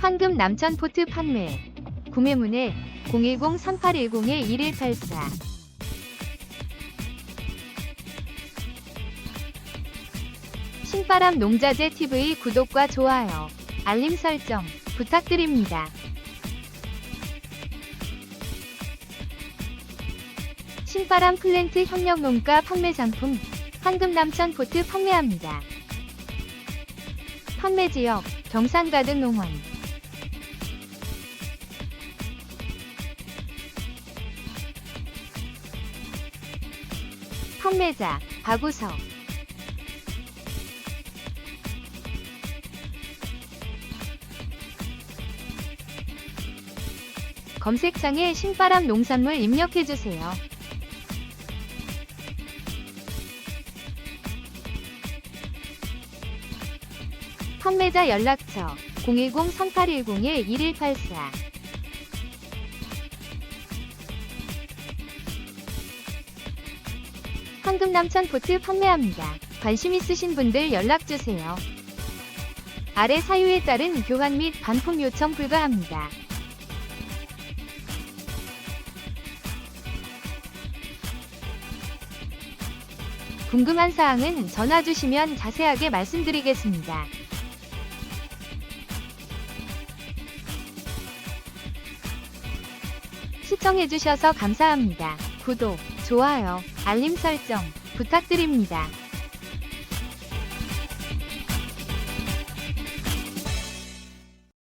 황금 남천 포트 판매. 구매문의 010-3810-1184. 신바람 농자재 TV 구독과 좋아요, 알림 설정 부탁드립니다. 신바람 플랜트 협력 농가 판매 상품 황금 남천 포트 판매합니다. 판매 지역 경산 가든 농원 판매자 박우석 검색창에 신바람 농산물 입력해주세요. 판매자 연락처 010-3810-1184 황금 남천 포트 판매합니다. 관심 있으신 분들 연락주세요. 아래 사유에 따른 교환 및 반품 요청 불가합니다. 궁금한 사항은 전화 주시면 자세하게 말씀드리겠습니다. 시청해주셔서 감사합니다. 구독, 좋아요, 알림 설정 부탁드립니다.